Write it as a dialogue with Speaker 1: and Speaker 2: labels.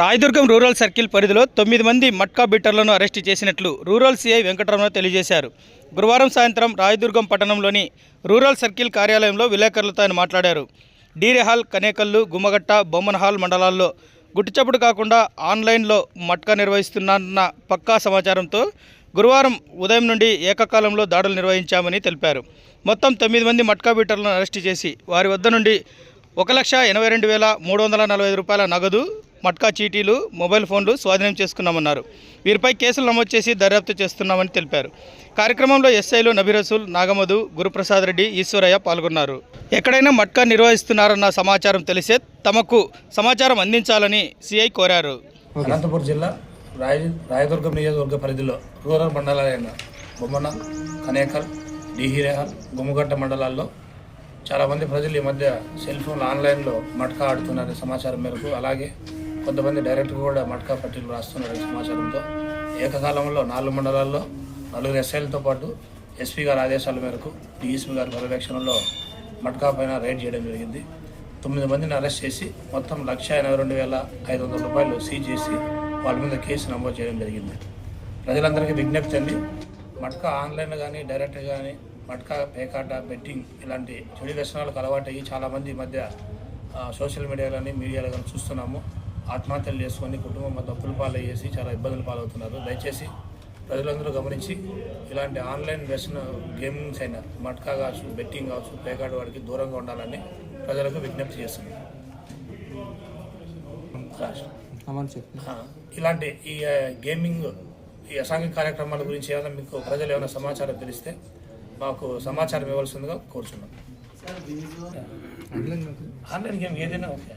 Speaker 1: Rayadurgam rural circle పరిధిలో తొమ్మిది మంది మట్కా బిట్టర్లను అరెస్టు చేసినట్లు రూరల్ సీఐ వెంకటరమణ తెలియజేశారు. గురువారం సాయంత్రం రాయదుర్గం పట్టణంలోని రూరల్ సర్కిల్ కార్యాలయంలో విలేకరులతో ఆయన మాట్లాడారు. డీరెహాల్ కనేకల్లు గుమ్మగట్ట బొమ్మనహాల్ మండలాల్లో గుట్టుచప్పుడు కాకుండా ఆన్లైన్లో మట్కా నిర్వహిస్తున్న పక్కా సమాచారంతో గురువారం ఉదయం నుండి ఏకకాలంలో దాడులు నిర్వహించామని తెలిపారు. మొత్తం తొమ్మిది మంది మట్కా బీటర్లను అరెస్టు చేసి వారి వద్ద నుండి ఒక లక్ష ఎనభై రెండు వేల మూడు వందల నలభై రూపాయల నగదు మట్కా చీటీలు మొబైల్ ఫోన్లు స్వాధీనం చేసుకున్నామన్నారు. వీరిపై కేసులు నమోదు చేసి దర్యాప్తు చేస్తున్నామని తెలిపారు. కార్యక్రమంలో ఎస్ఐలు నబిరసూల్ నాగమధు గురుప్రసాద్ రెడ్డి ఈశ్వరయ్య పాల్గొన్నారు. ఎక్కడైనా మట్కా నిర్వహిస్తున్నారన్న సమాచారం తెలిసే తమకు సమాచారం అందించాలని సిఐ కోరారు.
Speaker 2: అనంతపురం జిల్లా రాయ రాయదుర్గం నియోజకవర్గ పరిధిలో రూరల్ మండలాలైన బొమ్మన కనేకల్ డిహిరేహల్ గుమ్మగట్ట మండలాల్లో చాలామంది ప్రజలు ఈ మధ్య సెల్ ఫోన్ ఆన్లైన్లో మట్కా ఆడుతున్నారనే సమాచారం మేరకు అలాగే కొంతమంది డైరెక్టర్ కూడా మట్కా పట్టీలు రాస్తున్నారు సమాచారంతో. ఏకకాలంలో నాలుగు మండలాల్లో నలుగురు ఎస్ఐలతో పాటు ఎస్పీ గారి ఆదేశాల మేరకు డిఎస్పీ గారి పర్యవేక్షణలో మట్కా పైన రైడ్ చేయడం జరిగింది. తొమ్మిది మందిని అరెస్ట్ చేసి మొత్తం లక్ష ఎనభై రెండు వేల ఐదు వందల రూపాయలు సీజ్ చేసి వాళ్ళ మీద కేసు నమోదు చేయడం జరిగింది. ప్రజలందరికీ విజ్ఞప్తి అండి మట్కా ఆన్లైన్ కానీ డైరెక్ట్ కానీ మట్కా పేకాట బెట్టింగ్ ఇలాంటి చెడు వ్యసనాలకు అలవాటయ్యి చాలామంది ఈ మధ్య సోషల్ మీడియా కానీ మీడియాలో కానీ చూస్తున్నాము. ఆత్మహత్యలు చేసుకొని కుటుంబం మొత్తం అప్పుల పాలు చేసి చాలా ఇబ్బందులు పాలవుతున్నారు. దయచేసి ప్రజలందరూ గమనించి ఇలాంటి ఆన్లైన్ వ్యసన గేమింగ్స్ అయిన మట్కా కావచ్చు బెట్టింగ్ కావచ్చు పేకాట వాడికి దూరంగా ఉండాలని ప్రజలకు విజ్ఞప్తి చేస్తున్నాం. ఇలాంటి ఈ గేమింగ్ ఈ అసాంఘిక కార్యక్రమాల గురించి ఏమైనా మీకు ప్రజలు ఏమైనా సమాచారం తెలిస్తే మాకు సమాచారం ఇవ్వాల్సిందిగా కోరుచున్నాం. ఆన్లైన్ గేమ్ ఏదైనా okay.